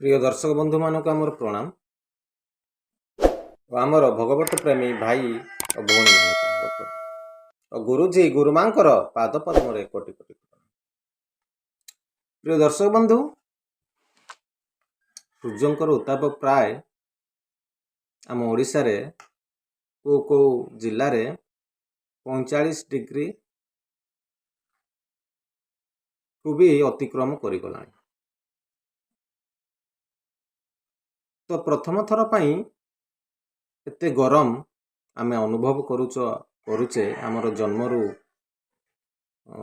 ପ୍ରିୟ ଦର୍ଶକ ବନ୍ଧୁମାନଙ୍କୁ ଆମର ପ୍ରଣାମ ଓ ଆମର ଭଗବତ ପ୍ରେମୀ ଭାଇ ଓ ପ୍ରଣାମ ଓ ଗୁରୁଜୀ ଗୁରୁମାଙ୍କର ପାଦ ପଦ୍ମରେ କୋଟି କୋଟି ପ୍ରିୟ ଦର୍ଶକ ବନ୍ଧୁ ସୂର୍ଯ୍ୟଙ୍କର ଉତ୍ତାପ ପ୍ରାୟ ଆମ ଓଡ଼ିଶାରେ କେଉଁ କେଉଁ ଜିଲ୍ଲାରେ ପଇଁଚାଳିଶ ଡିଗ୍ରୀ କୁ ବି ଅତିକ୍ରମ କରିଗଲାଣି। ତ ପ୍ରଥମ ଥର ପାଇଁ ଏତେ ଗରମ ଆମେ ଅନୁଭବ କରୁଛ କରୁଛେ ଆମର ଜନ୍ମରୁ ଅ,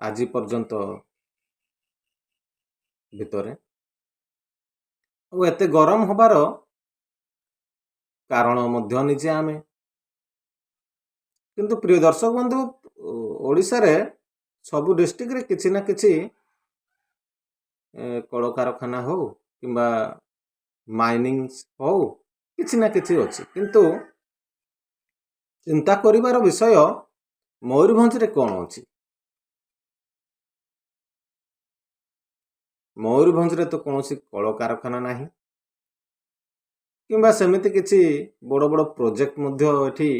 ଆଜି ପର୍ଯ୍ୟନ୍ତ ଭିତରେ। ଆଉ ଏତେ ଗରମ ହବାର କାରଣ ମଧ୍ୟ ନିଜେ ଆମେ। କିନ୍ତୁ ପ୍ରିୟ ଦର୍ଶକ ବନ୍ଧୁ ଓ- ଓଡ଼ିଶାରେ ସବୁ ଡିଷ୍ଟ୍ରିକ୍ଟରେ କିଛି ନା କିଛି ଏ, କଳକାରଖାନା ହଉ କିମ୍ବା ମାଇନିଂସ୍ ହଉ କିଛି ନା କିଛି ଅଛି। କିନ୍ତୁ ଚିନ୍ତା କରିବାର ବିଷୟ ମୟୂରଭଞ୍ଜରେ କ'ଣ ଅଛି? ମୟୂରଭଞ୍ଜରେ ତ କୌଣସି କଳକାରଖାନା ନାହିଁ। କିମ୍ବା ସେମିତି କିଛି ବଡ଼ ବଡ଼ ପ୍ରୋଜେକ୍ଟ ମଧ୍ୟ ଏଠି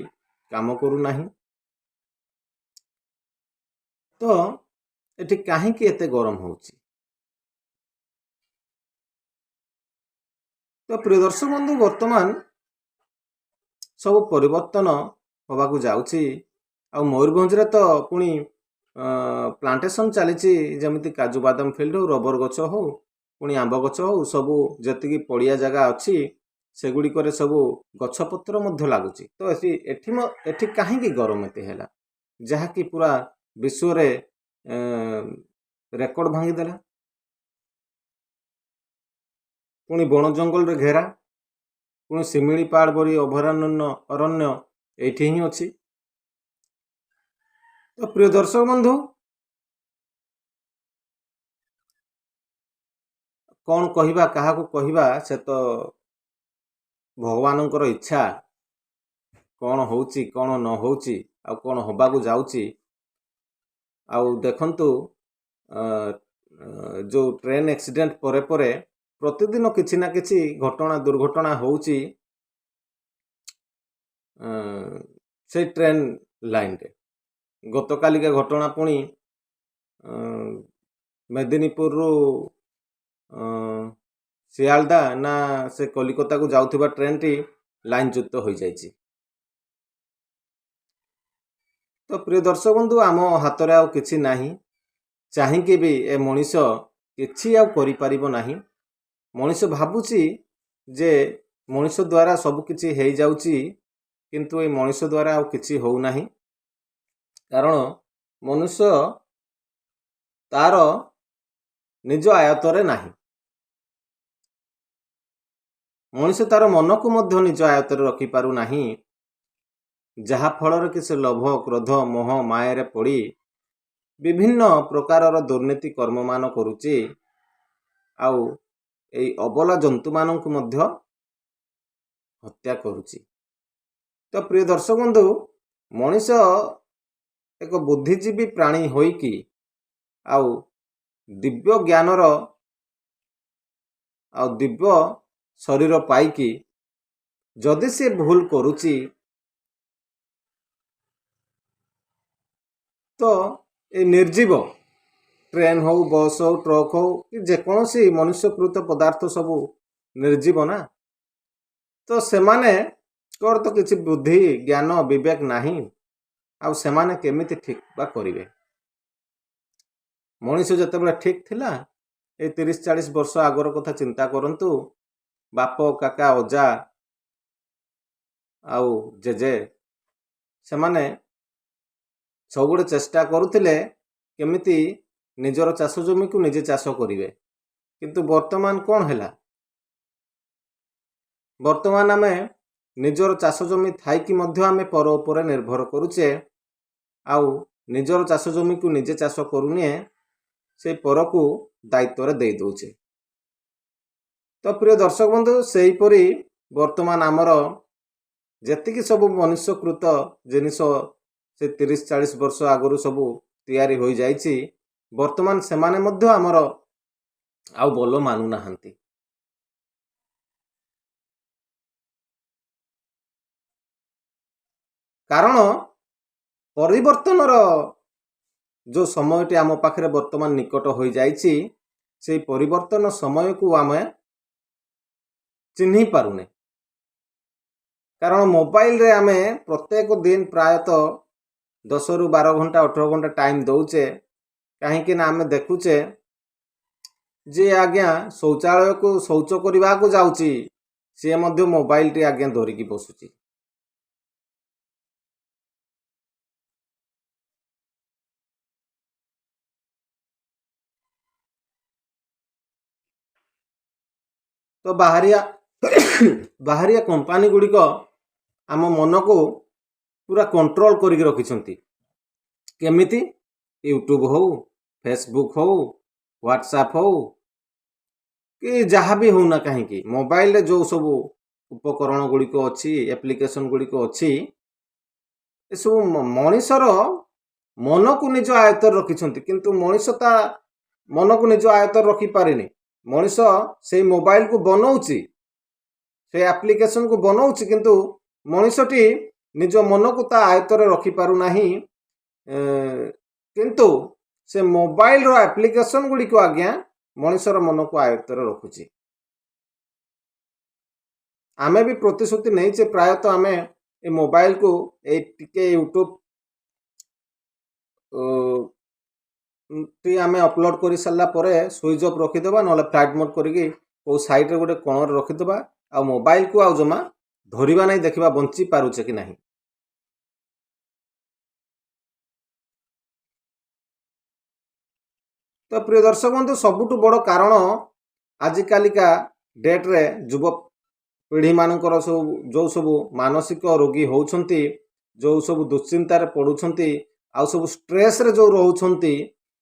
କାମ କରୁନାହିଁ। ତ ଏଠି କାହିଁକି ଏତେ ଗରମ ହେଉଛି? ତ ପ୍ରିୟ ଦର୍ଶକ ବନ୍ଧୁ ବର୍ତ୍ତମାନ ସବୁ ପରିବର୍ତ୍ତନ ହେବାକୁ ଯାଉଛି। ଆଉ ମୟୂରଭଞ୍ଜରେ ତ ପୁଣି ପ୍ଲାଣ୍ଟେସନ୍ ଚାଲିଛି ଯେମିତି କାଜୁ ବାଦାମ ଫିଲ୍ଡ ହଉ ରବର ଗଛ ହଉ ପୁଣି ଆମ୍ବ ଗଛ ହଉ ସବୁ ଯେତିକି ପଡ଼ିଆ ଜାଗା ଅଛି ସେଗୁଡ଼ିକରେ ସବୁ ଗଛପତ୍ର ମଧ୍ୟ ଲାଗୁଛି। ତ ଏଠି ଏଠି ଏଠି କାହିଁକି ଗରମ ଏତେ ହେଲା? ଯାହାକି ପୁରା ବିଶ୍ୱରେ ରେକର୍ଡ ଭାଙ୍ଗିଦେଲା। ପୁଣି ବଣ ଜଙ୍ଗଲରେ ଘେରା ପୁଣି ଶିମିଳିପାଳ ପରି ଅଭୟାରଣ୍ୟ ଅରଣ୍ୟ ଏଇଠି ହିଁ ଅଛି। ତ ପ୍ରିୟ ଦର୍ଶକ ବନ୍ଧୁ କ'ଣ କହିବା କାହାକୁ କହିବା ସେ ତ ଭଗବାନଙ୍କର ଇଚ୍ଛା। କ'ଣ ହେଉଛି କ'ଣ ନ ହେଉଛି ଆଉ କ'ଣ ହେବାକୁ ଯାଉଛି। ଆଉ ଦେଖନ୍ତୁ ଯୋଉ ଟ୍ରେନ୍ ଆକ୍ସିଡେଣ୍ଟ ପରେ ପରେ ପ୍ରତିଦିନ କିଛି ନା କିଛି ଘଟଣା ଦୁର୍ଘଟଣା ହେଉଛି ସେଇ ଟ୍ରେନ୍ ଲାଇନ୍ରେ ଗତକାଲିକା ଘଟଣା ପୁଣି ମେଦିନୀପୁରରୁ ଶିଆଳଦା ନା ସେ କଲିକତାକୁ ଯାଉଥିବା ଟ୍ରେନ୍ଟି ଲାଇନ୍ଚ୍ୟୁତ ହୋଇଯାଇଛି। ତ ପ୍ରିୟ ଦର୍ଶକ ବନ୍ଧୁ ଆମ ହାତରେ ଆଉ କିଛି ନାହିଁ। ଚାହିଁକି ବି ଏ ମଣିଷ କିଛି ଆଉ କରିପାରିବ ନାହିଁ। ମଣିଷ ଭାବୁଛି ଯେ ମଣିଷ ଦ୍ୱାରା ସବୁ କିଛି ହେଇଯାଉଛି କିନ୍ତୁ ଏ ମଣିଷ ଦ୍ୱାରା ଆଉ କିଛି ହେଉନାହିଁ। କାରଣ ମନୁଷ୍ୟ ତାର ନିଜ ଆୟତରେ ନାହିଁ। ମଣିଷ ତାର ମନକୁ ମଧ୍ୟ ନିଜ ଆୟତରେ ରଖିପାରୁନାହିଁ। ଯାହା ଫଳରେ କି ସେ ଲୋଭ କ୍ରୋଧ ମୋହ ମାୟାରେ ପଡ଼ି ବିଭିନ୍ନ ପ୍ରକାରର ଦୁର୍ନୀତି କର୍ମମାନ କରୁଛି। ଆଉ ଏଇ ଅବଲା ଜନ୍ତୁମାନଙ୍କୁ ମଧ୍ୟ ହତ୍ୟା କରୁଛି। ତ ପ୍ରିୟ ଦର୍ଶକ ବନ୍ଧୁ ମଣିଷ ଏକ ବୁଦ୍ଧିଜୀବୀ ପ୍ରାଣୀ ହୋଇକି ଆଉ ଦିବ୍ୟ ଜ୍ଞାନର ଆଉ ଦିବ୍ୟ ଶରୀର ପାଇକି ଯଦି ସେ ଭୁଲ କରୁଛି ତ ଏ ନିର୍ଜୀବ ଟ୍ରେନ୍ ହଉ ବସ୍ ହଉ ଟ୍ରକ୍ ହଉ କି ଯେକୌଣସି ମନୁଷ୍ୟକୃତ ପଦାର୍ଥ ସବୁ ନିର୍ଜୀବ ନା? ତ ସେମାନଙ୍କର ତ କିଛି ବୁଦ୍ଧି ଜ୍ଞାନ ବିବେକ ନାହିଁ। ଆଉ ସେମାନେ କେମିତି ଠିକ୍ ବା କରିବେ? ମଣିଷ ଯେତେବେଳେ ଠିକ୍ ଥିଲା ଏଇ ତିରିଶ ଚାଳିଶ ବର୍ଷ ଆଗର କଥା ଚିନ୍ତା କରନ୍ତୁ। ବାପ କାକା ଅଜା ଆଉ ଜେଜେ ସେମାନେ ସବୁବେଳେ ଚେଷ୍ଟା କରୁଥିଲେ କେମିତି ନିଜର ଚାଷ ଜମିକୁ ନିଜେ ଚାଷ କରିବେ। କିନ୍ତୁ ବର୍ତ୍ତମାନ କ'ଣ ହେଲା? ବର୍ତ୍ତମାନ ଆମେ ନିଜର ଚାଷ ଜମି ଥାଇକି ମଧ୍ୟ ଆମେ ପର ଉପରେ ନିର୍ଭର କରୁଛେ। ଆଉ ନିଜର ଚାଷ ଜମିକୁ ନିଜେ ଚାଷ କରୁନିଏ ସେଇ ପରକୁ ଦାୟିତ୍ୱରେ ଦେଇ ଦେଉଛେ। ତ ପ୍ରିୟ ଦର୍ଶକ ବନ୍ଧୁ ସେହିପରି ବର୍ତ୍ତମାନ ଆମର ଯେତିକି ସବୁ ମନୁଷ୍ୟକୃତ ଜିନିଷ ସେ ତିରିଶ ଚାଳିଶ ବର୍ଷ ଆଗରୁ ସବୁ ତିଆରି ହୋଇଯାଇଛି। ବର୍ତ୍ତମାନ ସେମାନେ ମଧ୍ୟ ଆମର ଆଉ ଭଲ ମାନୁନାହାନ୍ତି। କାରଣ ପରିବର୍ତ୍ତନର ଯେଉଁ ସମୟଟି ଆମ ପାଖରେ ବର୍ତ୍ତମାନ ନିକଟ ହୋଇଯାଇଛି ସେଇ ପରିବର୍ତ୍ତନ ସମୟକୁ ଆମେ ଚିହ୍ନି ପାରୁନେ। କାରଣ ମୋବାଇଲରେ ଆମେ ପ୍ରତ୍ୟେକ ଦିନ ପ୍ରାୟତଃ ଦଶରୁ ବାର ଘଣ୍ଟା ଅଠର ଘଣ୍ଟା ଟାଇମ୍ ଦେଉଛେ। କାହିଁକି ନା ଆମେ ଦେଖୁଛେ ଯେ ଆଜ୍ଞା ଶୌଚାଳୟକୁ ଶୌଚ କରିବାକୁ ଯାଉଛି ସିଏ ମଧ୍ୟ ମୋବାଇଲଟି ଆଜ୍ଞା ଧରିକି ବସୁଛି। ତ ବାହାରିଆ ବାହାରିଆ କମ୍ପାନୀ ଗୁଡ଼ିକ ଆମ ମନକୁ ପୁରା କଣ୍ଟ୍ରୋଲ କରିକି ରଖିଛନ୍ତି। କେମିତି? ୟୁଟ୍ୟୁବ୍ ହଉ ଫେସବୁକ୍ ହଉ ହ୍ୱାଟ୍ସଆପ୍ ହଉ କି ଯାହା ବି ହଉନା କାହିଁକି ମୋବାଇଲରେ ଯେଉଁ ସବୁ ଉପକରଣ ଗୁଡ଼ିକ ଅଛି ଆପ୍ଲିକେସନ୍ ଗୁଡ଼ିକ ଅଛି ଏସବୁ ମଣିଷର ମନକୁ ନିଜ ଆୟତ୍ତରେ ରଖିଛନ୍ତି କିନ୍ତୁ ମଣିଷ ତା ମନକୁ ନିଜ ଆୟତ୍ତରେ ରଖିପାରିନି। ମଣିଷ ସେଇ ମୋବାଇଲକୁ ବନଉଛି ସେ ଆପ୍ଲିକେସନକୁ ବନଉଛି କିନ୍ତୁ ମଣିଷଟି ନିଜ ମନକୁ ତା ଆୟତ୍ତରେ ରଖିପାରୁନାହିଁ କିନ୍ତୁ ସେ ମୋବାଇଲର ଆପ୍ଲିକେସନ ଗୁଡ଼ିକୁ ଆଜ୍ଞା ମଣିଷର ମନକୁ ଆୟତ୍ତରେ ରଖୁଛି। ଆମେ ବି ପ୍ରତିଶ୍ରୁତି ନେଇଛେ ପ୍ରାୟତଃ ଆମେ ଏ ମୋବାଇଲକୁ ଏଇ ଟିକେ ୟୁଟ୍ୟୁବ ଟି ଆମେ ଅପଲୋଡ଼ କରିସାରିଲା ପରେ ସୁଇଚ୍ ଅଫ୍ ରଖିଦେବା ନହେଲେ ଫ୍ଲାଇଟ୍ ମୋଡ୍ କରିକି କେଉଁ ସାଇଡ଼୍ରେ ଗୋଟେ କୋଣରେ ରଖିଦେବା ଆଉ ମୋବାଇଲକୁ ଆଉ ଜମା ଧରିବା ନାହିଁ ଦେଖିବା ବଞ୍ଚି ପାରୁଛେ କି ନାହିଁ। ତ ପ୍ରିୟ ଦର୍ଶକ ବନ୍ଧୁ ସବୁଠୁ ବଡ଼ କାରଣ ଆଜିକାଲିକା ଡେଟ୍ରେ ଯୁବ ପିଢ଼ିମାନଙ୍କର ସବୁ ଯେଉଁ ସବୁ ମାନସିକ ରୋଗୀ ହେଉଛନ୍ତି ଯେଉଁ ସବୁ ଦୁଶ୍ଚିନ୍ତାରେ ପଡ଼ୁଛନ୍ତି ଆଉ ସବୁ ଷ୍ଟ୍ରେସ୍ରେ ଯେଉଁ ରହୁଛନ୍ତି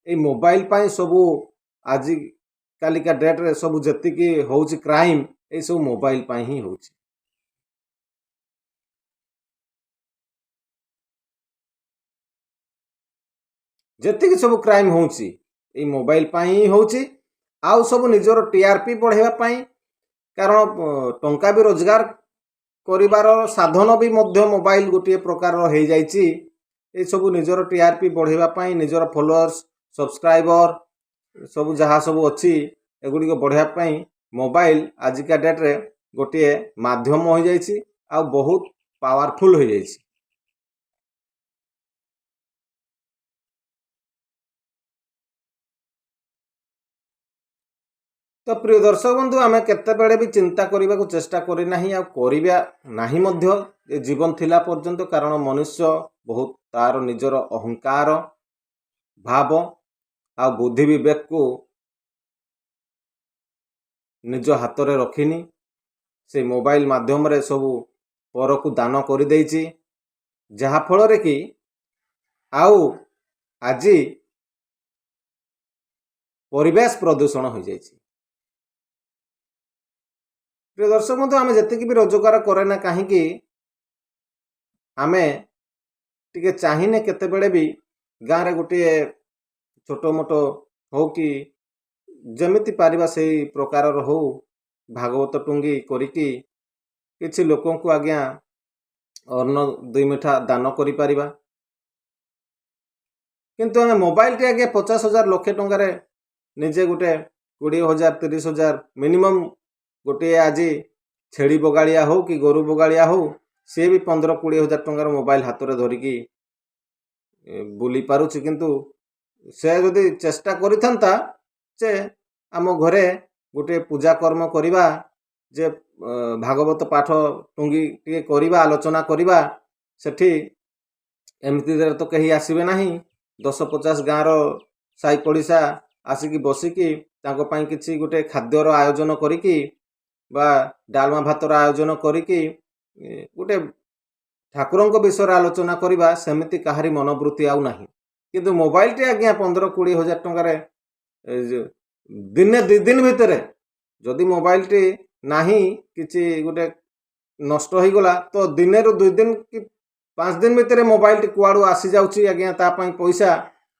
ଏଇ ମୋବାଇଲ ପାଇଁ ସବୁ ଆଜି କାଲିକା ଡେଟ୍ରେ ସବୁ ଯେତିକି ହେଉଛି କ୍ରାଇମ୍ ଏଇସବୁ ମୋବାଇଲ ପାଇଁ ହିଁ ହେଉଛି। ଯେତିକି ସବୁ କ୍ରାଇମ୍ ହେଉଛି ଏଇ ମୋବାଇଲ ପାଇଁ ହିଁ ହେଉଛି। ଆଉ ସବୁ ନିଜର ଟିଆରପି ବଢ଼ାଇବା ପାଇଁ କାରଣ ଅ, ଟଙ୍କା ବି ରୋଜଗାର କରିବାର ସାଧନ ବି ମଧ୍ୟ ମୋବାଇଲ ଗୋଟିଏ ପ୍ରକାରର ହେଇଯାଇଛି। ଏସବୁ ନିଜର ଟିଆରପି ବଢ଼ାଇବା ପାଇଁ ନିଜର ଫଲୋଅର୍ସ ସବସ୍କ୍ରାଇବର ସବୁ ଯାହା ସବୁ ଅଛି ଏଗୁଡ଼ିକ ବଢ଼ାଇବା ପାଇଁ ମୋବାଇଲ ଆଜିକା ଡେଟ୍ରେ ଗୋଟିଏ ମାଧ୍ୟମ ହୋଇଯାଇଛି ଆଉ ବହୁତ ପାୱାରଫୁଲ୍ ହୋଇଯାଇଛି। ତ ପ୍ରିୟ ଦର୍ଶକ ବନ୍ଧୁ ଆମେ କେତେବେଳେ ବି ଚିନ୍ତା କରିବାକୁ ଚେଷ୍ଟା କରିନାହିଁ ଆଉ କରିବା ନାହିଁ ମଧ୍ୟ। ଏ ଜୀବନ ଥିଲା ପର୍ଯ୍ୟନ୍ତ କାରଣ ମନୁଷ୍ୟ ବହୁତ ତାର ନିଜର ଅହଙ୍କାର ଭାବ ଆଉ ବୁଦ୍ଧି ବିବେକକୁ ନିଜ ହାତରେ ରଖିନି। ସେ ମୋବାଇଲ ମାଧ୍ୟମରେ ସବୁ ପରକୁ ଦାନ କରିଦେଇଛି। ଯାହାଫଳରେ କି ଆଉ ଆଜି ପରିବେଶ ପ୍ରଦୂଷଣ ହୋଇଯାଇଛି। ପ୍ରିୟ ଦର୍ଶକ ବନ୍ଧୁ ଆମେ ଯେତିକି ବି ରୋଜଗାର କରେ ନା କାହିଁକି ଆମେ ଟିକେ ଚାହିଁନେ କେତେବେଳେ ବି ଗାଁରେ ଗୋଟିଏ ଛୋଟ ମୋଟ ହଉ କି ଯେମିତି ପାରିବା ସେଇ ପ୍ରକାରର ହଉ ଭାଗବତ ଟୁଙ୍ଗି କରିକି କିଛି ଲୋକଙ୍କୁ ଆଜ୍ଞା ଅନ୍ନ ଦୁଇ ମିଠା ଦାନ କରିପାରିବା। କିନ୍ତୁ ଆମେ ମୋବାଇଲଟି ଆଜ୍ଞା ପଚାଶ ହଜାର ଲକ୍ଷେ ଟଙ୍କାରେ ନିଜେ ଗୋଟେ କୋଡ଼ିଏ ହଜାର ତିରିଶ ହଜାର ମିନିମମ୍ ଗୋଟିଏ ଆଜି ଛେଳି ବଗାଳିଆ ହଉ କି ଗୋରୁ ବଗାଳିଆ ହଉ ସିଏ ବି ପନ୍ଦର କୋଡ଼ିଏ ହଜାର ଟଙ୍କାର ମୋବାଇଲ ହାତରେ ଧରିକି ଏ, ବୁଲି ପାରୁଛି। କିନ୍ତୁ ସେ ଯଦି ଚେଷ୍ଟା କରିଥାନ୍ତା ଯେ ଆମ ଘରେ ଗୋଟିଏ ପୂଜା କର୍ମ କରିବା ଯେ ଅ, ଭାଗବତ ପାଠ ଟୁଙ୍ଗି ଟିକେ କରିବା ଆଲୋଚନା କରିବା ସେଠି ଏମିତିରେ ତ କେହି ଆସିବେ ନାହିଁ। ଦଶ ପଚାଶ ଗାଁର ସାହି ପଡ଼ିଶା ଆସିକି ବସିକି ତାଙ୍କ ପାଇଁ କିଛି ଗୋଟେ ଖାଦ୍ୟର ଆୟୋଜନ କରିକି ବା ଡାଲମା ଭାତର ଆୟୋଜନ କରିକି ଏ, ଗୋଟେ ଠାକୁରଙ୍କ ବିଷୟରେ ଆଲୋଚନା କରିବା ସେମିତି କାହାରି ମନୋବୃତ୍ତି ଆଉ ନାହିଁ। କିନ୍ତୁ ମୋବାଇଲଟି ଆଜ୍ଞା ପନ୍ଦର କୋଡ଼ିଏ ହଜାର ଟଙ୍କାରେ ଏ, ଯେ- ଦିନେ ଦୁଇ ଦିନ ଭିତରେ ଯଦି ମୋବାଇଲଟି ନାହିଁ କିଛି ଗୋଟେ ନଷ୍ଟ ହେଇଗଲା ତ ଦିନେରୁ ଦୁଇ ଦିନ କି ପାଞ୍ଚ ଦିନ ଭିତରେ ମୋବାଇଲଟି କୁଆଡ଼ୁ ଆସିଯାଉଛି ଆଜ୍ଞା ତା ପାଇଁ ପଇସା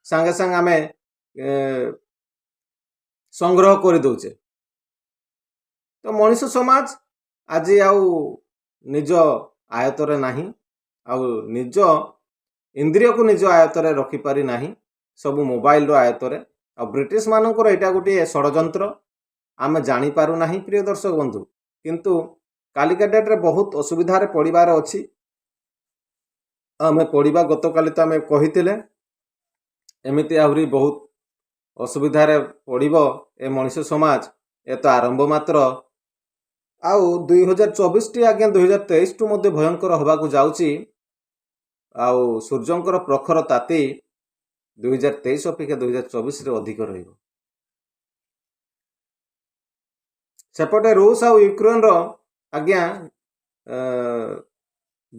ସାଙ୍ଗେ ସାଙ୍ଗେ ଆମେ ଏ, ସଂଗ୍ରହ କରିଦେଉଛେ। ତ ମଣିଷ ସମାଜ ଆଜି ଆଉ ନିଜ ଆୟତରେ ନାହିଁ ଆଉ ନିଜ ଇନ୍ଦ୍ରିୟକୁ ନିଜ ଆୟତରେ ରଖିପାରି ନାହିଁ ସବୁ ମୋବାଇଲର ଆୟତରେ। ଆଉ ବ୍ରିଟିଶ ମାନଙ୍କର ଏଇଟା ଗୋଟିଏ ଷଡ଼ଯନ୍ତ୍ର। ଆମେ ଜାଣିପାରୁନାହିଁ ପ୍ରିୟ ଦର୍ଶକ ବନ୍ଧୁ। କିନ୍ତୁ କାଲିକା ଡେଟ୍ରେ ବହୁତ ଅସୁବିଧାରେ ପଡ଼ିବାର ଅଛି। ଆମେ ପଡ଼ିବା ଗତକାଲି ତ ଆମେ କହିଥିଲେ ଏମିତି ଆହୁରି ବହୁତ ଅସୁବିଧାରେ ପଡ଼ିବ ଏ ମଣିଷ ସମାଜ। ଏ ତ ଆରମ୍ଭ ମାତ୍ର ଆଉ ଦୁଇ ହଜାର ଚବିଶଟି ଆଜ୍ଞା ଦୁଇ ହଜାର ତେଇଶଠୁ ମଧ୍ୟ ଭୟଙ୍କର ହେବାକୁ ଯାଉଛି। ଆଉ ସୂର୍ଯ୍ୟଙ୍କର ପ୍ରଖର ତାତି ଦୁଇ ହଜାର ତେଇଶ ଅପେକ୍ଷା ଦୁଇ ହଜାର ଚବିଶରେ ଅଧିକ ରହିବ। ସେପଟେ ରୁଷ ଆଉ ୟୁକ୍ରେନର ଆଜ୍ଞା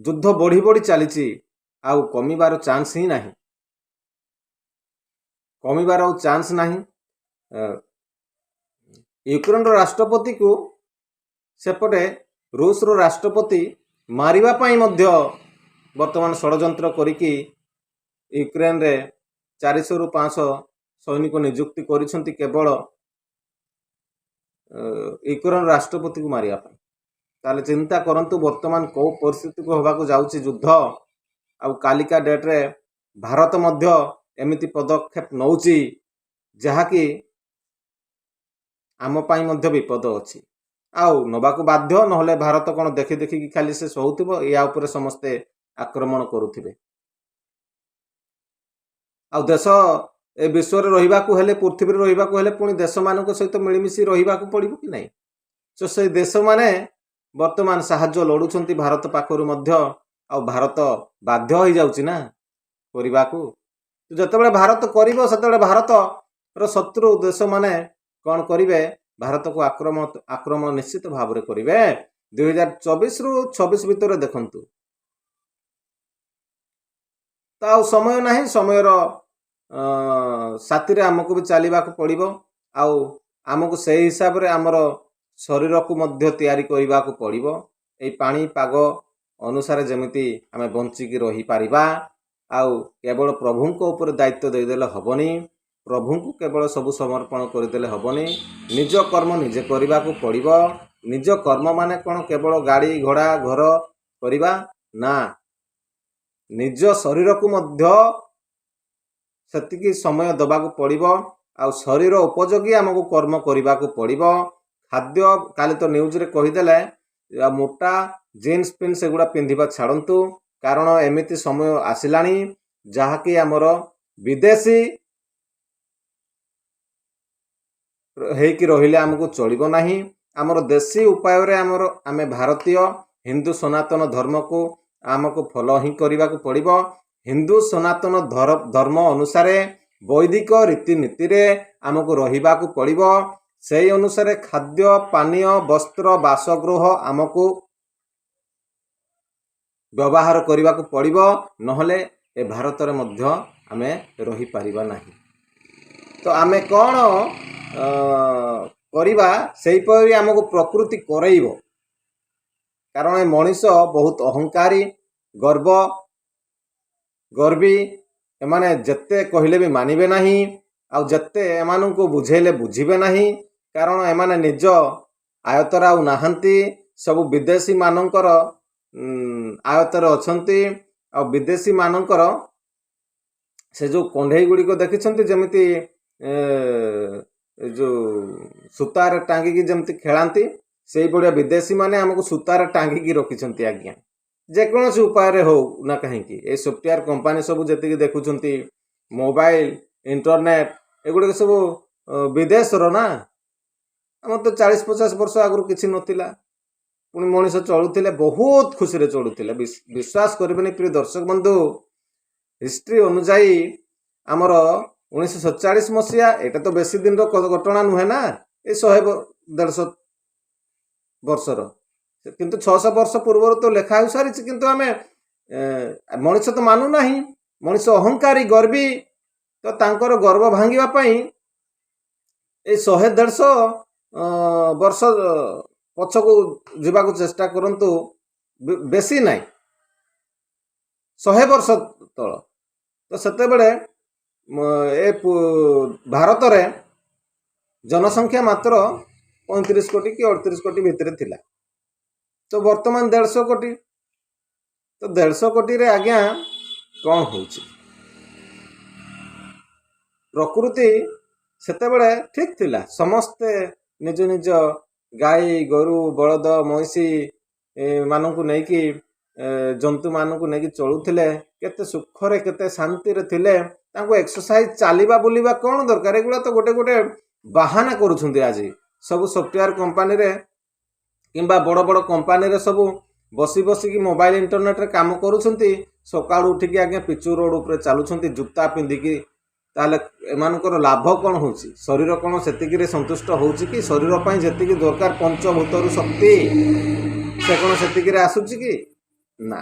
ଯୁଦ୍ଧ ବଢ଼ି ବଢ଼ି ଚାଲିଛି ଆଉ କମିବାର ଚାନ୍ସ ହିଁ ନାହିଁ। କମିବାର ଆଉ ଚାନ୍ସ ନାହିଁ। ୟୁକ୍ରେନର ରାଷ୍ଟ୍ରପତିକୁ ସେପଟେ ରୁଷର ରାଷ୍ଟ୍ରପତି ମାରିବା ପାଇଁ ମଧ୍ୟ ବର୍ତ୍ତମାନ ଷଡ଼ଯନ୍ତ୍ର କରିକି ୟୁକ୍ରେନରେ ଚାରିଶହରୁ ପାଞ୍ଚଶହ ସୈନିକ ନିଯୁକ୍ତି କରିଛନ୍ତି କେବଳ ଅ, ୟୁକ୍ରେନ ରାଷ୍ଟ୍ରପତିକୁ ମାରିବା ପାଇଁ ତାହେଲେ ଚିନ୍ତା କରନ୍ତୁ ବର୍ତ୍ତମାନ କେଉଁ ପରିସ୍ଥିତିକୁ ହେବାକୁ ଯାଉଛି ଯୁଦ୍ଧ ଆଉ କାଲିକା ଡେଟ୍ରେ ଭାରତ ମଧ୍ୟ ଏମିତି ପଦକ୍ଷେପ ନେଉଛି ଯାହାକି ଆମ ପାଇଁ ମଧ୍ୟ ବିପଦ ଅଛି। ଆଉ ନେବାକୁ ବାଧ୍ୟ ନହେଲେ ଭାରତ କ'ଣ ଦେଖି ଦେଖିକି ଖାଲି ସେ ସହୁଥିବ ୟା ଉପରେ ସମସ୍ତେ ଆକ୍ରମଣ କରୁଥିବେ। ଆଉ ଦେଶ ଏ ବିଶ୍ୱରେ ରହିବାକୁ ହେଲେ ପୃଥିବୀରେ ରହିବାକୁ ହେଲେ ପୁଣି ଦେଶମାନଙ୍କ ସହିତ ମିଳିମିଶି ରହିବାକୁ ପଡ଼ିବ କି ନାହିଁ? ତ ସେଇ ଦେଶମାନେ ବର୍ତ୍ତମାନ ସାହାଯ୍ୟ ଲୋଡ଼ୁଛନ୍ତି ଭାରତ ପାଖରୁ ମଧ୍ୟ ଆଉ ଭାରତ ବାଧ୍ୟ ହେଇଯାଉଛି ନା କରିବାକୁ? ଯେତେବେଳେ ଭାରତ କରିବ ସେତେବେଳେ ଭାରତର ଶତ୍ରୁ ଦେଶମାନେ କ'ଣ କରିବେ? ଭାରତକୁ ଆକ୍ରମଣ ଆକ୍ରମଣ ନିଶ୍ଚିତ ଭାବରେ କରିବେ। ଦୁଇ ହଜାର ଚବିଶରୁ ଛବିଶ ଭିତରେ ଦେଖନ୍ତୁ। ତ ଆଉ ସମୟ ନାହିଁ ସମୟର ସାଥିରେ ଆମକୁ ବି ଚାଲିବାକୁ ପଡ଼ିବ। ଆଉ ଆମକୁ ସେଇ ହିସାବରେ ଆମର ଶରୀରକୁ ମଧ୍ୟ ତିଆରି କରିବାକୁ ପଡ଼ିବ। ଏଇ ପାଣିପାଗ ଅନୁସାରେ ଯେମିତି ଆମେ ବଞ୍ଚିକି ରହିପାରିବା। ଆଉ କେବଳ ପ୍ରଭୁଙ୍କ ଉପରେ ଦାୟିତ୍ୱ ଦେଇଦେଲେ ହେବନି। ପ୍ରଭୁଙ୍କୁ କେବଳ ସବୁ ସମର୍ପଣ କରିଦେଲେ ହେବନି। ନିଜ କର୍ମ ନିଜେ କରିବାକୁ ପଡ଼ିବ। ନିଜ କର୍ମ ମାନେ କ'ଣ କେବଳ ଗାଡ଼ି ଘୋଡ଼ା ଘର କରିବା? ନା। ନିଜ ଶରୀରକୁ ମଧ୍ୟ ସେତିକି ସମୟ ଦେବାକୁ ପଡ଼ିବ। ଆଉ ଶରୀର ଉପଯୋଗୀ ଆମକୁ କର୍ମ କରିବାକୁ ପଡ଼ିବ। ଖାଦ୍ୟ କାଲି ତ ନ୍ୟୁଜ୍ରେ କହିଦେଲେ ମୋଟା ଜିନ୍ସ ପିନ୍ସ ସେଗୁଡ଼ା ପିନ୍ଧିବା ଛାଡ଼ନ୍ତୁ। କାରଣ ଏମିତି ସମୟ ଆସିଲାଣି ଯାହାକି ଆମର ବିଦେଶୀ ହେଇକି ରହିଲେ ଆମକୁ ଚଳିବ ନାହିଁ। ଆମର ଦେଶୀ ଉପାୟରେ ଆମର ଆମେ ଭାରତୀୟ ହିନ୍ଦୁ ସନାତନ ଧର୍ମକୁ ଆମକୁ ଫଲୋ ହିଁ କରିବାକୁ ପଡ଼ିବ। ହିନ୍ଦୁ ସନାତନ ଧର- ଧର୍ମ ଅନୁସାରେ ବୈଦିକ ରୀତିନୀତିରେ ଆମକୁ ରହିବାକୁ ପଡ଼ିବ। ସେହି ଅନୁସାରେ ଖାଦ୍ୟ ପାନୀୟ ବସ୍ତ୍ର ବାସଗୃହ ଆମକୁ ବ୍ୟବହାର କରିବାକୁ ପଡ଼ିବ। ନହେଲେ ଏ ଭାରତରେ ମଧ୍ୟ ଆମେ ରହିପାରିବା ନାହିଁ। ତ ଆମେ କ'ଣ ଅ, କରିବା ସେହିପରି ଆମକୁ ପ୍ରକୃତି କରେଇବ। କାରଣ ଏ ମଣିଷ ବହୁତ ଅହଙ୍କାରୀ ଗର୍ବ ଗର୍ବୀ ଏମାନେ ଯେତେ କହିଲେ ବି ମାନିବେ ନାହିଁ ଆଉ ଯେତେ ଏମାନଙ୍କୁ ବୁଝେଇଲେ ବୁଝିବେ ନାହିଁ କାରଣ ଏମାନେ ନିଜ ଆୟତରେ ଆଉ ନାହାନ୍ତି ସବୁ ବିଦେଶୀ ମାନଙ୍କର ଉଁ, ଆୟତରେ ଅଛନ୍ତି ଆଉ ବିଦେଶୀ ମାନଙ୍କର ସେ ଯେଉଁ କଣ୍ଢେଇ ଗୁଡ଼ିକ ଦେଖିଛନ୍ତି ଯେମିତି ଏ, ଏ ଯେଉଁ ସୂତାରେ ଟାଙ୍ଗିକି ଯେମିତି ଖେଳାନ୍ତି ସେଇଭଳିଆ ବିଦେଶୀମାନେ ଆମକୁ ସୂତାରେ ଟାଙ୍ଗିକି ରଖିଛନ୍ତି ଆଜ୍ଞା। ଯେକୌଣସି ଉପାୟରେ ହଉ ନା କାହିଁକି ଏ ସଫ୍ଟୱେୟାର କମ୍ପାନୀ ସବୁ ଯେତିକି ଦେଖୁଛନ୍ତି ମୋବାଇଲ ଇଣ୍ଟରନେଟ ଏଗୁଡ଼ିକ ସବୁ ଅ, ବିଦେଶର ନା। ଆମର ତ ଚାଳିଶ ପଚାଶ ବର୍ଷ ଆଗରୁ କିଛି ନଥିଲା। ପୁଣି ମଣିଷ ଚଳୁଥିଲେ ବହୁତ ଖୁସିରେ ଚଳୁଥିଲେ। ବିଶ- ବିଶ୍ୱାସ କରିବେନି ପ୍ରିୟ ଦର୍ଶକ ବନ୍ଧୁ ହିଷ୍ଟ୍ରି ଅନୁଯାୟୀ ଆମର ଉଣେଇଶହ ସତଚାଳିଶ ମସିହା ଏଇଟା ତ ବେଶୀ ଦିନର କ- ଘଟଣା ନୁହେଁ ନା ଏଇ ଶହେ ବ- ଦେଢ଼ଶହ ବର୍ଷର। କିନ୍ତୁ ଛଅଶହ ବର୍ଷ ପୂର୍ବରୁ ତ ଲେଖା ହୋଇସାରିଛି କିନ୍ତୁ ଆମେ ଏ, ମଣିଷ ତ ମାନୁନାହିଁ ମଣିଷ ଅହଙ୍କାରୀ ଗର୍ବୀ ତ ତାଙ୍କର ଗର୍ବ ଭାଙ୍ଗିବା ପାଇଁ ଏଇ ଶହେ ଦେଢ଼ଶହ ଅ, ବର୍ଷ ଅ, ପଛକୁ ଯିବାକୁ ଚେଷ୍ଟା କରନ୍ତୁ ବେ- ବେଶୀ ନାହିଁ ଶହେ ବର୍ଷ ତଳ। ତ ସେତେବେଳେ ମ, ଏ ଭାରତରେ ଜନସଂଖ୍ୟା ମାତ୍ର ପଇଁତିରିଶ କୋଟି କି ଅଠତିରିଶ କୋଟି ଭିତରେ ଥିଲା। ତ ବର୍ତ୍ତମାନ ଦେଢ଼ଶହ କୋଟି। ତ ଦେଢ଼ଶହ କୋଟିରେ ଆଜ୍ଞା କ'ଣ ହେଉଛି? ପ୍ରକୃତି ସେତେବେଳେ ଠିକ୍ ଥିଲା। ସମସ୍ତେ ନିଜ ନିଜ ଗାଈ ଗୋରୁ ବଳଦ ମଇଁଷି ମାନଙ୍କୁ ନେଇକି ଜନ୍ତୁମାନଙ୍କୁ ନେଇକି ଚଳୁଥିଲେ। କେତେ ସୁଖରେ କେତେ ଶାନ୍ତିରେ ଥିଲେ। ତାଙ୍କୁ ଏକ୍ସରସାଇଜ ଚାଲିବା ବୁଲିବା କ'ଣ ଦରକାର? ଏଗୁଡ଼ା ତ ଗୋଟେ ଗୋଟେ ବାହାନା କରୁଛନ୍ତି ଆଜି। ସବୁ ସଫ୍ଟୱେୟାର କମ୍ପାନୀରେ କିମ୍ବା ବଡ଼ ବଡ଼ କମ୍ପାନୀରେ ସବୁ ବସି ବସିକି ମୋବାଇଲ ଇଣ୍ଟରନେଟରେ କାମ କରୁଛନ୍ତି। ସକାଳୁ ଉଠିକି ଆଜ୍ଞା ପିଚୁ ରୋଡ଼ ଉପରେ ଚାଲୁଛନ୍ତି ଜୁତା ପିନ୍ଧିକି। ତାହେଲେ ଏମାନଙ୍କର ଲାଭ କ'ଣ ହେଉଛି? ଶରୀର କ'ଣ ସେତିକିରେ ସନ୍ତୁଷ୍ଟ ହେଉଛି କି? ଶରୀର ପାଇଁ ଯେତିକି ଦରକାର ପଞ୍ଚଭୂତରୁ ଶକ୍ତି ସେ କ'ଣ ସେତିକିରେ ଆସୁଛି କି? ନା।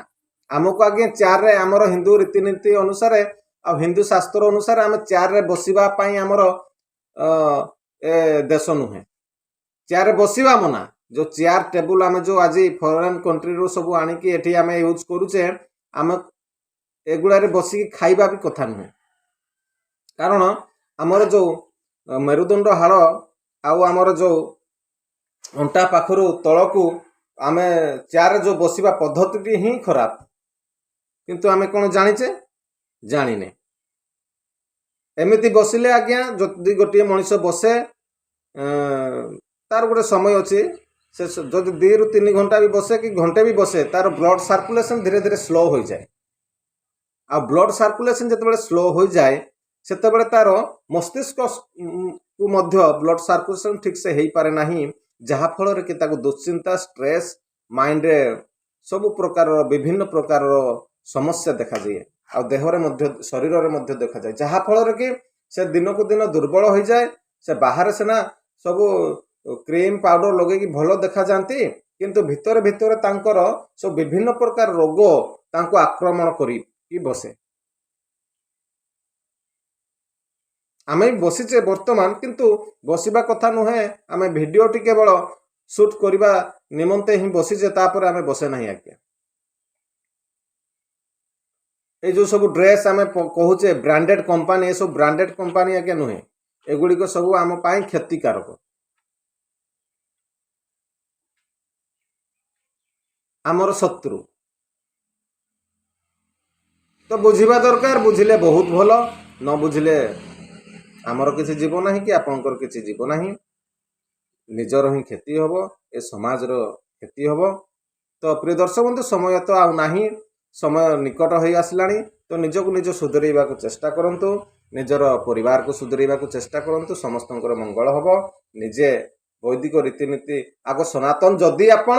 ଆମକୁ ଆଜ୍ଞା ଚେୟାରରେ ଆମର ହିନ୍ଦୁ ରୀତିନୀତି ଅନୁସାରେ ଆଉ ହିନ୍ଦୁ ଶାସ୍ତ୍ର ଅନୁସାରେ ଆମେ ଚେୟାରରେ ବସିବା ପାଇଁ ଆମର ଅ, ଏ ଦେଶ ନୁହେଁ। ଚେୟାରରେ ବସିବା ମନା। ଯୋଉ ଚେୟାର ଟେବୁଲ ଆମେ ଯୋଉ ଆଜି ଫରେନ୍ କଣ୍ଟ୍ରିରୁ ସବୁ ଆଣିକି ଏଠି ଆମେ ୟୁଜ୍ କରୁଛେ ଆମେ ଏଗୁଡ଼ାରେ ବସିକି ଖାଇବା ବି କଥା ନୁହେଁ। କାରଣ ଆମର ଯୋଉ ଅ, ମେରୁଦଣ୍ଡ ହାଡ଼ ଆଉ ଆମର ଯୋଉ ଅଣ୍ଟା ପାଖରୁ ତଳକୁ ଆମେ ଚେୟାରରେ ଯୋଉ ବସିବା ପଦ୍ଧତିଟି ହିଁ ଖରାପ। କିନ୍ତୁ ଆମେ କ'ଣ ଜାଣିଛେ? ଜାଣିନେ। ଏମିତି ବସିଲେ ଆଜ୍ଞା ଯଦି ଗୋଟିଏ ମଣିଷ ବସେ ଅ, ତାର ଗୋଟେ ସମୟ ଅଛି ସେ ସ- ଯଦି ଦୁଇରୁ ତିନି ଘଣ୍ଟା ବି ବସେ କି ଘଣ୍ଟେ ବି ବସେ ତାର ବ୍ଲଡ ସାର୍କୁଲେସନ୍ ଧୀରେ ଧୀରେ ସ୍ଲୋ ହୋଇଯାଏ। ଆଉ ବ୍ଲଡ ସାର୍କୁଲେସନ୍ ଯେତେବେଳେ ସ୍ଲୋ ହୋଇଯାଏ ସେତେବେଳେ ତାର ମସ୍ତିଷ୍କ ସ- ଉଁ, କୁ ମଧ୍ୟ ବ୍ଲଡ ସାର୍କୁଲେସନ୍ ଠିକ୍ ସେ ହେଇପାରେ ନାହିଁ ଯାହାଫଳରେ କି ତାକୁ ଦୁଶ୍ଚିନ୍ତା ଷ୍ଟ୍ରେସ୍ ମାଇଣ୍ଡରେ ସବୁ ପ୍ରକାରର ବିଭିନ୍ନ ପ୍ରକାରର ସମସ୍ୟା ଦେଖାଦିଏ। ଆଉ ଦେହରେ ମଧ୍ୟ ଶରୀରରେ ମଧ୍ୟ ଦେଖାଯାଏ। ଯାହାଫଳରେ କି ସେ ଦିନକୁ ଦିନ ଦୁର୍ବଳ ହୋଇଯାଏ। ସେ ବାହାରେ ସିନା ସବୁ କ୍ରିମ୍ ପାଉଡର ଲଗେଇକି ଭଲ ଦେଖାଯାଆନ୍ତି କିନ୍ତୁ ଭିତରେ ଭିତରେ ତାଙ୍କର ସବୁ ବିଭିନ୍ନ ପ୍ରକାର ରୋଗ ତାଙ୍କୁ ଆକ୍ରମଣ କରିକି ବସେ। ଆମେ ବି ବସିଛେ ବର୍ତ୍ତମାନ କିନ୍ତୁ ବସିବା କଥା ନୁହେଁ ଆମେ ଭିଡ଼ିଓଟି କେବଳ ସୁଟ୍ କରିବା ନିମନ୍ତେ ହିଁ ବସିଛେ ତାପରେ ଆମେ ବସେ ନାହିଁ ଆଜ୍ଞା। ଏଇ ଯୋଉ ସବୁ ଡ୍ରେସ୍ ଆମେ ପ- କହୁଛେ ବ୍ରାଣ୍ଡେଡ୍ କମ୍ପାନୀ ଏସବୁ ବ୍ରାଣ୍ଡେଡ୍ କମ୍ପାନୀ ଆଜ୍ଞା ନୁହେଁ। ଏଗୁଡ଼ିକ ସବୁ ଆମ ପାଇଁ କ୍ଷତିକାରକ। ଆମର ଶତ୍ରୁ। ତ ବୁଝିବା ଦରକାର ବୁଝିଲେ ବହୁତ ଭଲ ନ ବୁଝିଲେ ଆମର କିଛି ଯିବ ନାହିଁ କି ଆପଣଙ୍କର କିଛି ଯିବ ନାହିଁ। ନିଜର ହିଁ କ୍ଷତି ହେବ ଏ ସମାଜର କ୍ଷତି ହେବ। ତ ପ୍ରିୟ ଦର୍ଶକ ବନ୍ଧୁ ସମୟ ତ ଆଉ ନାହିଁ। ସମୟ ନିକଟ ହୋଇ ଆସିଲାଣି ତ ନିଜକୁ ନିଜ ସୁଧରେଇବାକୁ ଚେଷ୍ଟା କରନ୍ତୁ ନିଜର ପରିବାରକୁ ସୁଧରେଇବାକୁ ଚେଷ୍ଟା କରନ୍ତୁ ସମସ୍ତଙ୍କର ମଙ୍ଗଳ ହେବ। ନିଜେ ବୈଦିକ ରୀତିନୀତି ଆଗ ସନାତନ ଯଦି ଆପଣ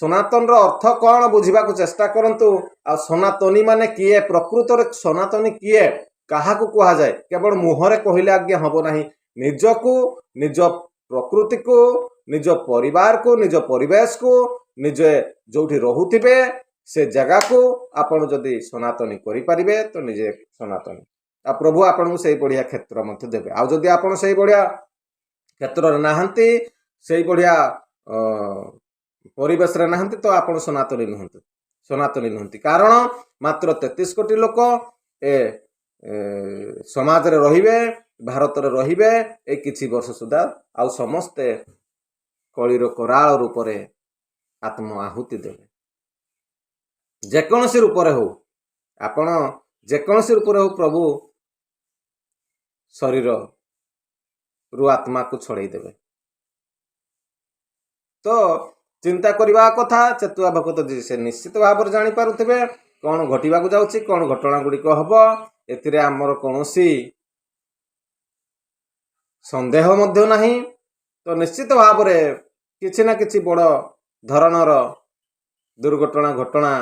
ସନାତନର ଅର୍ଥ କ'ଣ ବୁଝିବାକୁ ଚେଷ୍ଟା କରନ୍ତୁ ଆଉ ସନାତନୀ ମାନେ କିଏ ପ୍ରକୃତରେ ସନାତନୀ କିଏ କାହାକୁ କୁହାଯାଏ? କେବଳ ମୁହଁରେ କହିଲେ ଆଜ୍ଞା ହବ ନାହିଁ। ନିଜକୁ ନିଜ ପ୍ରକୃତିକୁ ନିଜ ପରିବାରକୁ ନିଜ ପରିବେଶକୁ ନିଜେ ଯୋଉଠି ରହୁଥିବେ ସେ ଜାଗାକୁ ଆପଣ ଯଦି ସନାତନୀ କରିପାରିବେ ତ ନିଜେ ସନାତନୀ ଆଉ ପ୍ରଭୁ ଆପଣଙ୍କୁ ସେଇ ବଢ଼ିଆ କ୍ଷେତ୍ର ମଧ୍ୟ ଦେବେ ଆଉ ଯଦି ଆପଣ ସେଇ ବଢ଼ିଆ କ୍ଷେତ୍ରରେ ନାହାନ୍ତି ସେଇ ବଢ଼ିଆ ଅ, ପରିବେଶରେ ନାହାନ୍ତି ତ ଆପଣ ସନାତନୀ ନୁହନ୍ତି। ସନାତନୀ ନୁହନ୍ତି। କାରଣ ମାତ୍ର ତେତିଶ କୋଟି ଲୋକ ଏ ଏ, ସମାଜରେ ରହିବେ ଭାରତରେ ରହିବେ ଏ କିଛି ବର୍ଷ ସୁଦ୍ଧା ଆଉ ସମସ୍ତେ କଳିର କରାଳ ରୂପରେ ଆତ୍ମ ଆହୁତି ଦେବେ। ଯେକୌଣସି ରୂପରେ ହଉ ଆପଣ ଯେକୌଣସି ରୂପରେ ହଉ ପ୍ରଭୁ ଶରୀରରୁ ଆତ୍ମାକୁ ଛଡ଼େଇ ଦେବେ। ତ ଚିନ୍ତା କରିବା କଥା ଚେତୁଆ ଭଗତ ଯେ ସେ ନିଶ୍ଚିତ ଭାବରେ ଜାଣିପାରୁଥିବେ କ'ଣ ଘଟିବାକୁ ଯାଉଛି କ'ଣ ଘଟଣା ଗୁଡ଼ିକ ହବ ଏଥିରେ ଆମର କୌଣସି ସନ୍ଦେହ ମଧ୍ୟ ନାହିଁ। ତ ନିଶ୍ଚିତ ଭାବରେ କିଛି ନା କିଛି ବଡ଼ ଧରଣର ଦୁର୍ଘଟଣା ଘଟଣା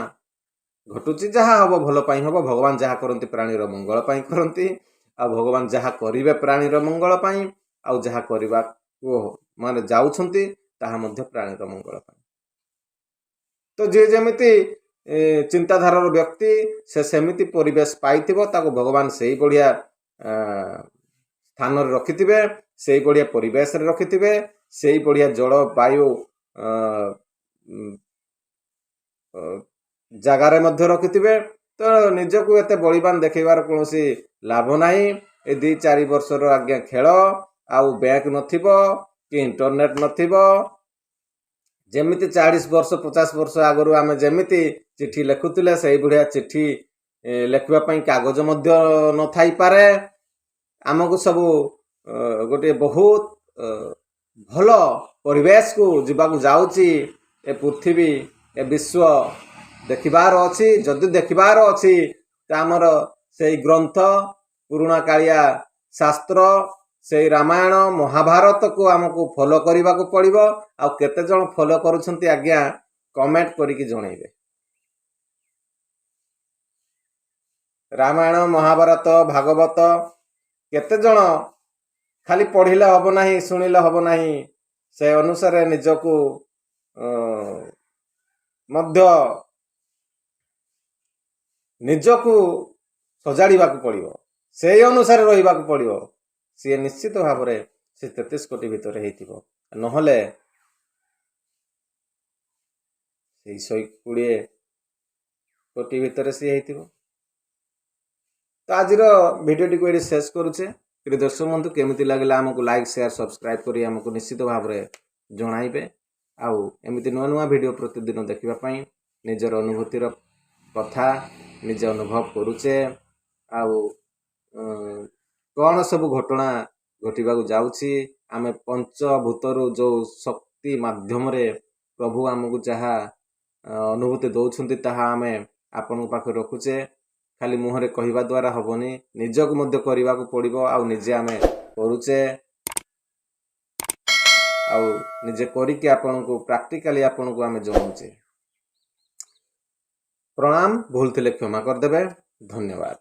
ଘଟୁଛି ଯାହା ହବ ଭଲ ପାଇଁ ହବ ଭଗବାନ ଯାହା କରନ୍ତି ପ୍ରାଣୀର ମଙ୍ଗଳ ପାଇଁ କରନ୍ତି ଆଉ ଭଗବାନ ଯାହା କରିବେ ପ୍ରାଣୀର ମଙ୍ଗଳ ପାଇଁ ଆଉ ଯାହା କରିବାକୁ ମାନେ ଯାଉଛନ୍ତି ତାହା ମଧ୍ୟ ପ୍ରାଣୀର ମଙ୍ଗଳ ପାଇଁ। ତ ଯିଏ ଯେମିତି ଏ, ଚିନ୍ତାଧାରାର ବ୍ୟକ୍ତି ସେ ସେମିତି ପରିବେଶ ପାଇଥିବ ତାକୁ ଭଗବାନ ସେଇ ବଢ଼ିଆ ଆ, ସ୍ଥାନରେ ରଖିଥିବେ ସେଇ ବଢ଼ିଆ ପରିବେଶରେ ରଖିଥିବେ ସେଇ ବଢ଼ିଆ ଜଳବାୟୁ ଆ, ଉଁ, ଅ, ଜାଗାରେ ମଧ୍ୟ ରଖିଥିବେ। ତ ନିଜକୁ ଏତେ ବଳିବାନ ଦେଖେଇବାର କୌଣସି ଲାଭ ନାହିଁ। ଏ ଦି ଚାରି ବର୍ଷର ଆଜ୍ଞା ଖେଳ ଆଉ ବ୍ୟାଙ୍କ ନଥିବ କି ଇଣ୍ଟରନେଟ୍ ନଥିବ। ଯେମିତି ଚାଳିଶ ବର୍ଷ ପଚାଶ ବର୍ଷ ଆଗରୁ ଆମେ ଯେମିତି ଚିଠି ଲେଖୁଥିଲେ ସେଇଭଳିଆ ଚିଠି ଏ, ଲେଖିବା ପାଇଁ କାଗଜ ମଧ୍ୟ ନଥାଇପାରେ। ଆମକୁ ସବୁ ଅ, ଗୋଟିଏ ବହୁତ ଅ, ଭଲ ପରିବେଶକୁ ଯିବାକୁ ଯାଉଛି। ଏ ପୃଥିବୀ ଏ ବିଶ୍ୱ ଦେଖିବାର ଅଛି ଯଦି ଦେଖିବାର ଅଛି ତ ଆମର ସେଇ ଗ୍ରନ୍ଥ ପୁରୁଣା କାଳିଆ ଶାସ୍ତ୍ର ସେଇ ରାମାୟଣ ମହାଭାରତକୁ ଆମକୁ ଫଲୋ କରିବାକୁ ପଡ଼ିବ। ଆଉ କେତେ ଜଣ ଫଲୋ କରୁଛନ୍ତି ଆଜ୍ଞା କମେଣ୍ଟ କରିକି ଜଣେଇବେ। ରାମାୟଣ ମହାଭାରତ ଭାଗବତ କେତେ ଜଣ ଖାଲି ପଢ଼ିଲେ ହବ ନାହିଁ ଶୁଣିଲେ ହବ ନାହିଁ ସେ ଅନୁସାରେ ନିଜକୁ ମଧ୍ୟ ନିଜକୁ ସଜାଡ଼ିବାକୁ ପଡ଼ିବ। ସେଇ ଅନୁସାରେ ରହିବାକୁ ପଡ଼ିବ। ସିଏ ନିଶ୍ଚିତ ଭାବରେ ସେ ତେତିଶ କୋଟି ଭିତରେ ହେଇଥିବ। ନହେଲେ ସେଇ ଶହେ କୋଡ଼ିଏ କୋଟି ଭିତରେ ସିଏ ହେଇଥିବ। ତ ଆଜିର ଭିଡ଼ିଓଟିକୁ ଏଠି ଶେଷ କରୁଛେ। ପ୍ରିୟ ଦର୍ଶକ ବନ୍ଧୁ କେମିତି ଲାଗିଲା ଆମକୁ ଲାଇକ୍ ସେୟାର ସବସ୍କ୍ରାଇବ୍ କରି ଆମକୁ ନିଶ୍ଚିତ ଭାବରେ ଜଣାଇବେ। ଆଉ ଏମିତି ନୂଆ ନୂଆ ଭିଡ଼ିଓ ପ୍ରତିଦିନ ଦେଖିବା ପାଇଁ ନିଜର ଅନୁଭୂତିର କଥା ନିଜେ ଅନୁଭବ କରୁଛେ ଆଉ ଉଁ, କ'ଣ ସବୁ ଘଟଣା ଘଟିବାକୁ ଯାଉଛି ଆମେ ପଞ୍ଚଭୂତରୁ ଯେଉଁ ଶକ୍ତି ମାଧ୍ୟମରେ ପ୍ରଭୁ ଆମକୁ ଯାହା ଅ, ଅନୁଭୂତି ଦେଉଛନ୍ତି ତାହା ଆମେ ଆପଣଙ୍କ ପାଖରେ ରଖୁଛେ। ଖାଲି ମୁହଁରେ କହିବା ଦ୍ୱାରା ହବନି ନିଜକୁ ମଧ୍ୟ କରିବାକୁ ପଡ଼ିବ ଆଉ ନିଜେ ଆମେ କରୁଛେ। ଆଉ ନିଜେ କରିକି ଆପଣଙ୍କୁ ପ୍ରାକ୍ଟିକାଲି ଆପଣଙ୍କୁ ଆମେ ଜଣାଉଛେ। প্রণাম ভুল থিলে ক্ষমা করে দেবে। ধন্যবাদ।